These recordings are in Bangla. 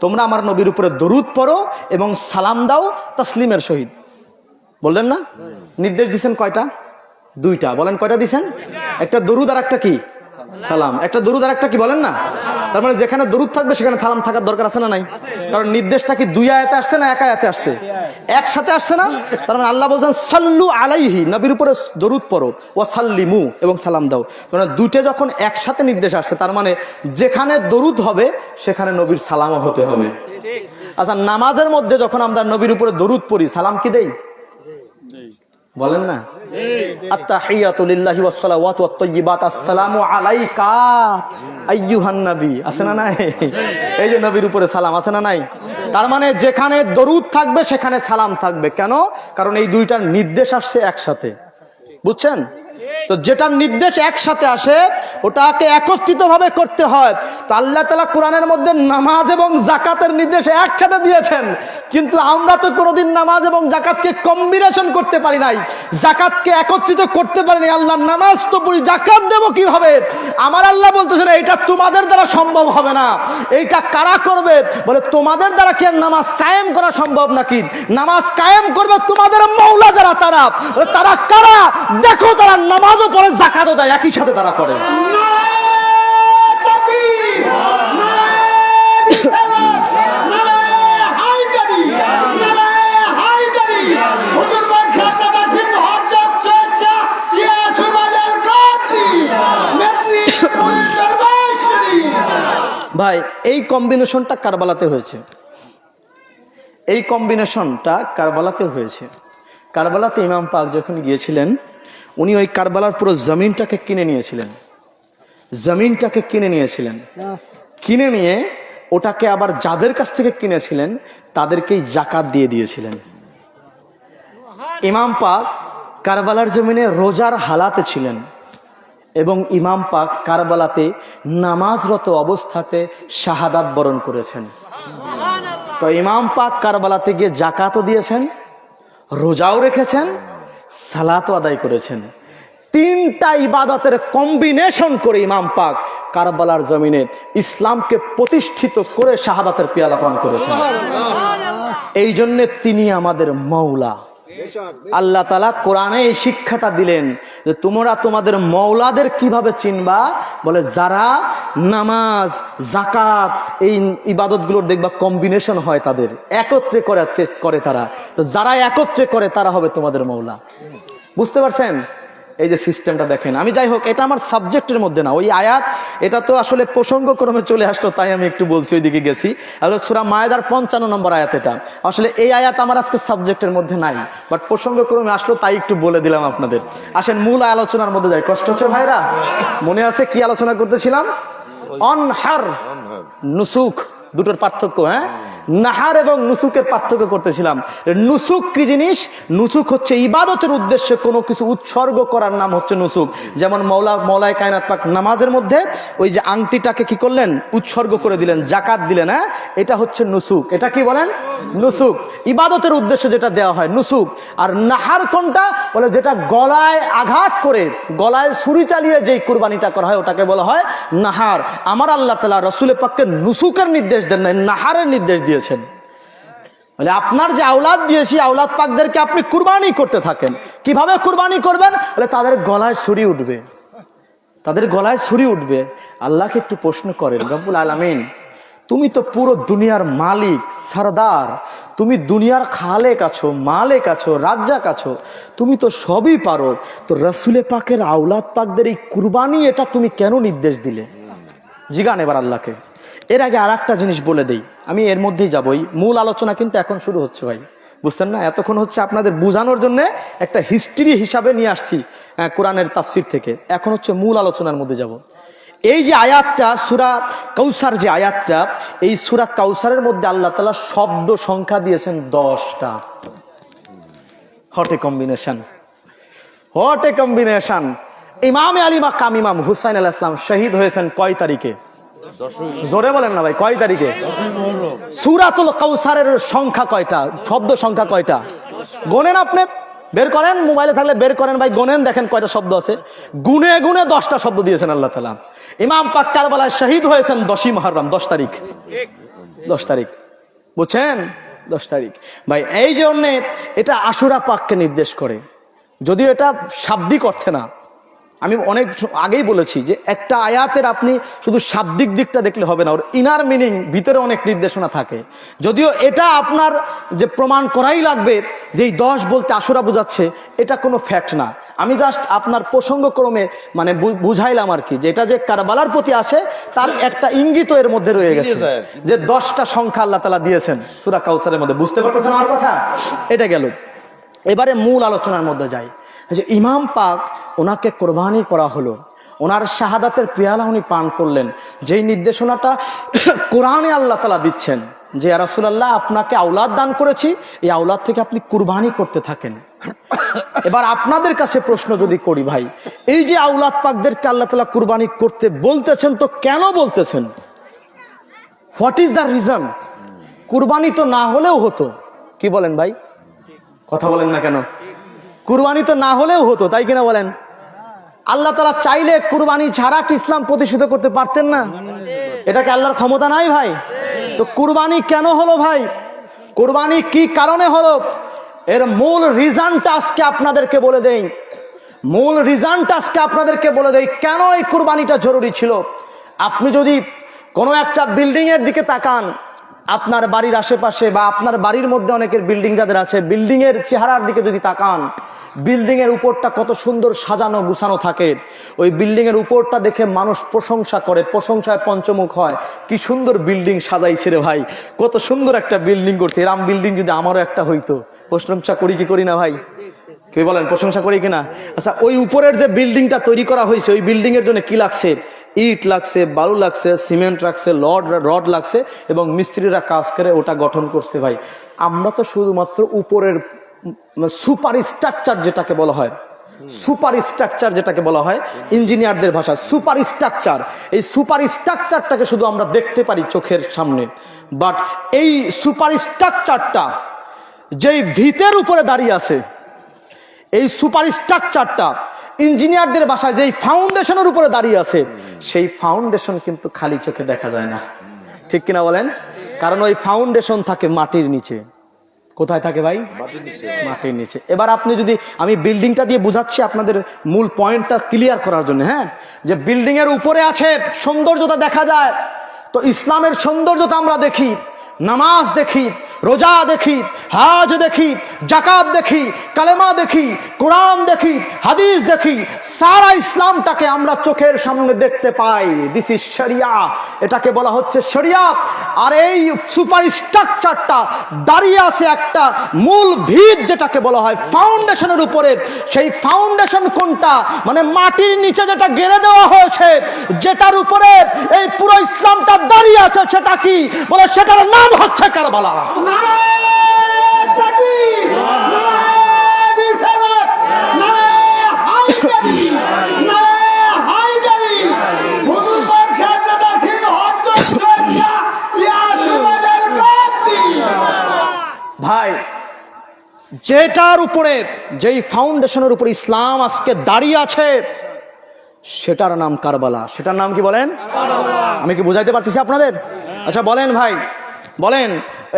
তোমরা আমার নবীর উপরে দরুদ পড়ো এবং সালাম দাও তাসলিমের সহিত। বললেন না? নির্দেশ দিছেন কয়টা? দুইটা। বলেন কয়টা দিছেন? একটা দরুদ আর একটা কি? সালাম। একটা দরুদ আর একটা কি বলেন না? তার মানে যেখানে দরুদ থাকবে, সেখানে সালাম থাকার দরকার আছে না নাই? কারণ নির্দেশটা কি দুই আয়াতে আসছে না এক আয়াতে আসছে? একসাথে আসছে না? তার মানে আল্লাহ বলছেন, সাল্লু আলাইহি নবীর উপরে দরুদ পড়ো ও সাল্লিমু এবং সালাম দাও। মানে দুইটা যখন একসাথে নির্দেশ আসছে, তার মানে যেখানে দরুদ হবে, সেখানে নবীর সালামও হতে হবে। আচ্ছা নামাজের মধ্যে যখন আমরা নবীর উপরে দরুদ পড়ি, সালাম কি দেই? বলেন না? এই যে নবীর উপরে সালাম, আছে না নাই? তার মানে যেখানে দরুদ থাকবে, সেখানে সালাম থাকবে। কেন? কারণ এই দুইটার নির্দেশ আসছে একসাথে। বুঝছেন? তো যেটার নির্দেশ একসাথে আসে, ওটাকে একত্রিত ভাবে করতে হয়। তো আল্লাহ তালা কোরআনের মধ্যে নামাজ এবং জাকাতের নির্দেশ একসাথে দিয়েছেন। কিন্তু আমরা তো কোনোদিন নামাজ এবং জাকাতকে কম্বিনেশন করতে পারি নাই। জাকাতকে একত্রিত করতে পারি আল্লাহ, নামাজ তো পড়ি জাকাত দেবো কীভাবে? আমার আল্লাহ বলতেছেন এইটা তোমাদের দ্বারা সম্ভব হবে না। এইটা কারা করবে? বলে, তোমাদের দ্বারা কি নামাজ কায়েম করা সম্ভব নাকি? নামাজ কায়েম করবে তোমাদের মৌলা যারা, তারা। তারা কারা? দেখো তারা নামাজও পড়ে জাকাতও দেয়, একই সাথে তারা করে। ভাই, এই কম্বিনেশনটা কারবালাতে হয়েছে। এই কম্বিনেশনটা কারবালাতে হয়েছে। কারবালাতে ইমাম পাক যখন গিয়েছিলেন উনি ওই কারবালার পুরো জমিনটাকে কিনে নিয়েছিলেন। জমিনটাকে কিনে নিয়েছিলেন। কিনে নিয়ে ওটাকে আবার যাদের কাছ থেকে কিনেছিলেন তাদেরকেই জাকাত দিয়ে দিয়েছিলেন। ইমাম পাক কারবালার জমিনে রোজার হালাতে ছিলেন এবং ইমাম পাক কারবালাতে নামাজরত অবস্থাতে শাহাদাত বরণ করেছেন। তো ইমাম পাক কারবালাতে গিয়ে জাকাতও দিয়েছেন রোজাও রেখেছেন সালাতও আদায় করেছেন। তিনটা ইবাদতের কম্বিনেশন করে ইমাম পাক কারবালার জমিনে ইসলামকে প্রতিষ্ঠিত করে শাহাদাতের পেয়ালা পান করেছেন। এই জন্যে তিনি আমাদের মৌলা। আল্লাহ তালা কোরআনে এই শিক্ষাটা দিলেন যে তোমরা তোমাদের মৌলাদের কীভাবে চিনবা? বলে যারা নামাজ জাকাত এই ইবাদতগুলোর দেখবা কম্বিনেশন হয় তাদের। একত্রে করে করে তারা। তো যারা একত্রে করে, তারা হবে তোমাদের মৌলা। বুঝতে পারছেন? এই যে সিস্টেমটা দেখেন আমি যাই হোক এটা আমার সাবজেক্টের মধ্যে না ওই আয়াত এটা তো আসলে প্রসঙ্গক্রমে চলে আসলো তাই আমি একটু বলছি ওইদিকে গেছি। আসলে সুরা মায়েদার পঞ্চান্ন নম্বর আয়াত এটা। আসলে এই আয়াত আমার আজকে সাবজেক্টের মধ্যে নাই বাট প্রসঙ্গক্রমে আসলো তাই একটু বলে দিলাম আপনাদের। আসেন মূল আলোচনার মধ্যে যাই। কষ্ট হচ্ছে ভাইরা? মনে আছে কি আলোচনা করতেছিলাম? অনহার। নুসুখ। দুটোর পার্থক্য হ্যাঁ? নাহার এবং নুসুকের পার্থক্য করতেছিলাম। নুসুক কি জিনিস? নুসুক হচ্ছে ইবাদতের উদ্দেশ্যে কোনো কিছু উৎসর্গ করার নাম হচ্ছে নুসুক। যেমন মৌলা, মৌলায় কায়নাত পাক নামাজের মধ্যে ওই যে আংটিটাকে কি করলেন? উৎসর্গ করে দিলেন, জাকাত দিলেন হ্যাঁ? এটা হচ্ছে নুসুক। এটা কি বলেন? নুসুক। ইবাদতের উদ্দেশ্যে যেটা দেওয়া হয়, নুসুক। আর নাহার কোনটা? বলে যেটা গলায় আঘাত করে, গলায় ছুরি চালিয়ে যেই কুরবানিটা করা হয়, ওটাকে বলা হয় নাহার। আমার আল্লাহ তালা রসুলের পক্ষে নুসুকের নির্দেশ দেন নাই, নাহারের নির্দেশ দিয়েছেন। মানে আপনার যে আওলাদ দিয়েছি, আওলাদ পাকদেরকে আপনি কুরবানি করতে থাকেন। কীভাবে কুরবানি করবেন? বলে, তাদের গলায় ছুরি উঠবে। তাদের গলায় ছুরি উঠবে। আল্লাহকে একটু প্রশ্ন করেন, রব্বুল আলমিন, তুমি তো পুরো দুনিয়ার মালিক, সরদার। তুমি দুনিয়ার খালেক আছো, মালেক আছো, রাজ্জাক আছো। তুমি তো সবই পারো। তো রসুলে পাকের আওলাদ পাকদের এই কুরবানি, এটা তুমি কেন নির্দেশ দিলে? জিগান এবার আল্লাহকে। এর আগে আর একটা জিনিস বলে দেই, আমি এর মধ্যেই যাবই। মূল আলোচনা কিন্তু এখন শুরু হচ্ছে ভাই। বুঝছেন না? এতক্ষণ হচ্ছে আপনাদের বোঝানোর জন্য একটা হিস্ট্রি হিসাবে নিয়ে আসছি কোরআনের তাফসির থেকে। এখন হচ্ছে মূল আলোচনার মধ্যে যাব। এই যে আয়াতটা, সুরা কৌসার যে আয়াতটা, এই সুরা কাউসারের মধ্যে আল্লাহ তালা শব্দ সংখ্যা দিয়েছেন দশটা। হট কম্বিনেশন হট কম্বিনেশন ইমামে আলী মাকাম ইমাম হুসাইন আল ইসলাম শহীদ হয়েছেন কয় তারিখে? জোরে বলেন না ভাই, কয় তারিখে? সুরাতুল কৌসারের সংখ্যা কয়টা? শব্দ সংখ্যা কয়টা? গোনেন আপনি, বের করেন, মোবাইলে থাকলে বের করেন ভাই, গোনেন, দেখেন কয়টা শব্দ আছে। গুনে গুনে দশটা শব্দ দিয়েছেন আল্লাহ তালা ইমাম পাক কারবালায় শহীদ হয়েছেন দশই মহরম দশ তারিখ। দশ তারিখ। বুঝছেন? দশ তারিখ। ভাই, এই জন্যে এটা আশুরা পাককে নির্দেশ করে। যদিও এটা শাব্দিক অর্থে না আমি অনেক আগেই বলেছি যে একটা আয়াতের আপনি শুধু শাব্দিক দিকটা দেখলে হবে না ওর ইনার মিনিং ভিতরে অনেক নির্দেশনা থাকে। যদিও এটা আপনার যে প্রমাণ করাই লাগবে যে এই দশ বলতে আশুরা বোঝাচ্ছে এটা কোনো ফ্যাক্ট না। আমি জাস্ট আপনার প্রসঙ্গক্রমে মানে বুঝাইলাম আর কি যে এটা যে কারবালার প্রতি আছে তার একটা ইঙ্গিত এর মধ্যে রয়ে গেছে যে দশটা সংখ্যা আল্লাহ তালা দিয়েছেন। সুরা কাউসারের মধ্যে। বুঝতে পারতেছেন আমার কথা? এটা গেল। এবারে মূল আলোচনার মধ্যে যাই। যে ইমাম পাক ওনাকে কোরবানি করা হলো, ওনার শাহাদাতের পেয়ালা উনি পান করলেন। যেই নির্দেশনাটা কোরআনে আল্লাহ তালা দিচ্ছেন যে রাসুলাল্লাহ, আপনাকে আওলাদ দান করেছি, এই আওলাদ থেকে আপনি কুরবানি করতে থাকেন। এবার আপনাদের কাছে প্রশ্ন যদি করি ভাই, এই যে আওলাদ পাকদেরকে আল্লাহ তালা কুরবানি করতে বলতেছেন, তো কেন বলতেছেন? হোয়াট ইজ দ্য রিজন কুরবানি তো না হলেও হতো। কি বলেন ভাই? কথা বলেন না কেন? কুরবানি তো না হলেও হতো, তাই কিনা বলেন? আল্লাহ তালা চাইলে কুরবানি ছাড়া কি ইসলাম প্রতিষ্ঠিত করতে পারতেন না? এটাকে আল্লাহর ক্ষমতা নাই ভাই? তো কুরবানি কেন হলো ভাই? কুরবানি কি কারণে হলো? এর মূল রিজনটা আজকে আপনাদেরকে বলে দেই। মূল রিজনটা আজকে আপনাদেরকে বলে দেই, কেন এই কুরবানিটা জরুরি ছিল? আপনি যদি কোনো একটা বিল্ডিং এর দিকে তাকান আপনার বাড়ির আশেপাশে বা আপনার বাড়ির মধ্যে অনেকের বিল্ডিং যাদের আছে বিল্ডিং এর চেহারার দিকে যদি তাকান বিল্ডিং এর উপরটা কত সুন্দর সাজানো গুছানো থাকে। ওই বিল্ডিং এর উপরটা দেখে মানুষ প্রশংসা করে, প্রশংসায় পঞ্চমুখ হয়। কি সুন্দর বিল্ডিং সাজাইছে রে ভাই, কত সুন্দর একটা বিল্ডিং করছে। এরাম বিল্ডিং যদি আমারও একটা হইতো প্রশংসা করি কি করি না ভাই? কে বলেন, প্রশংসা করি কিনা? আচ্ছা ওই উপরের যে বিল্ডিংটা তৈরি করা হয়েছে, ওই বিল্ডিং এর জন্য কি লাগছে? ইট লাগছে, বালু লাগছে, সিমেন্ট লাগছে, লড, রড লাগছে, এবং মিস্ত্রিরা কাজ করে, ওটা গঠন করছে ভাই। আমরা তো শুধুমাত্র উপরের সুপার স্ট্রাকচার যেটাকে বলা হয় সুপার স্ট্রাকচার যেটাকে বলা হয়, ইঞ্জিনিয়ারদের ভাষা সুপার স্ট্রাকচার এই সুপার স্ট্রাকচারটাকে শুধু আমরা দেখতে পারি চোখের সামনে। বাট এই সুপার স্ট্রাকচারটা যেই ভিতের উপরে দাঁড়িয়ে আছে এই সুপার স্ট্রাকচারটা ইঞ্জিনিয়ারদের বাসায় যেই ফাউন্ডেশনের উপরে দাঁড়িয়ে আছে সেই ফাউন্ডেশন কিন্তু খালি চোখে দেখা যায় না। ঠিক কিনা বলেন? কারণ ওই ফাউন্ডেশন থাকে মাটির নিচে। কোথায় থাকে ভাই? মাটির নিচে। এবার আপনি যদি আমি বিল্ডিংটা দিয়ে বুঝাচ্ছি আপনাদের মূল পয়েন্টটা ক্লিয়ার করার জন্য হ্যাঁ? যে বিল্ডিং এর উপরে আছে সৌন্দর্যতা দেখা যায়। তো ইসলামের সৌন্দর্যতা আমরা দেখি। নামাজ দেখি, রোজা দেখি, হাজ দেখি, জাকাত দেখি, কালেমা দেখি, কোরআন দেখি, হাদিস দেখি, সারা ইসলামটাকে আমরা চোখের সামনে দেখতে পাই। দিস ইজ শরিয়া এটাকে বলা হচ্ছে শরিয়াত আর এই সুপার স্ট্রাকচারটা দাঁড়িয়ে আছে একটা মূল ভিত, যেটাকে বলা হয় ফাউন্ডেশনের উপরে। সেই ফাউন্ডেশন কোনটা? মানে মাটির নিচে যেটা গেড়ে দেওয়া হয়েছে, যেটার উপরে এই পুরো ইসলামটা দাঁড়িয়ে আছে, সেটা কি? বলে সেটার নাম হচ্ছে কারবালা। ভাই, যেটার উপরে, যেই ফাউন্ডেশনের উপর ইসলাম আজকে দাঁড়িয়ে আছে, সেটার নাম কারবালা। সেটার নাম কি বলেন? আমি কি বুঝাইতে পারতেছি আপনাদের? আচ্ছা বলেন ভাই। বলেন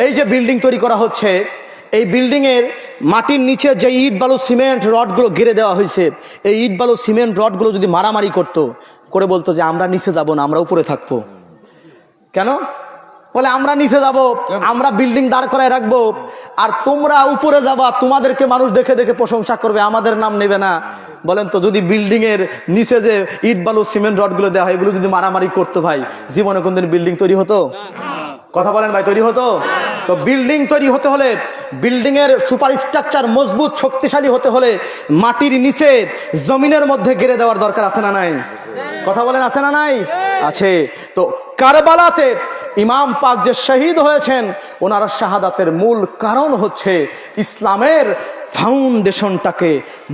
এই যে বিল্ডিং তৈরি করা হচ্ছে এই বিল্ডিং এর মাটির নিচে যে ইট বালু সিমেন্ট রডগুলো গেড়ে দেওয়া হয়েছে এই ইট বালু সিমেন্ট রডগুলো যদি মারামারি করতো করে বলতো যে আমরা নিচে যাব না আমরা উপরে থাকব। কেন? বলে আমরা নিচে যাব আমরা বিল্ডিং দাঁড় করায় রাখব আর তোমরা উপরে যাবা তোমাদেরকে মানুষ দেখে দেখে প্রশংসা করবে আমাদের নাম নেবে না। বলেন তো যদি বিল্ডিং এর নিচে যে ইট বালু সিমেন্ট রডগুলো দেওয়া হয় এগুলো যদি মারামারি করতো ভাই জীবনে কোনদিন বিল্ডিং তৈরি হতো? কথা বলেন ভাই, তৈরি হতো? তো বিল্ডিং তৈরি হতে হলে বিল্ডিং এর সুপার স্ট্রাকচার মজবুত, শক্তিশালী হতে হলে মাটির নিচে জমিনের মধ্যে গেড়ে দেওয়ার দরকার আছে না নাই? কথা বলেন আছে না নাই? আছে। তো কারবালাতে ইমাম পাক যে শহীদ হয়েছেন, ওনার শাহাদাতের মূল কারণ হচ্ছে ইসলামের ফাউন্ডেশনটাকে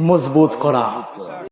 মজবুত করা।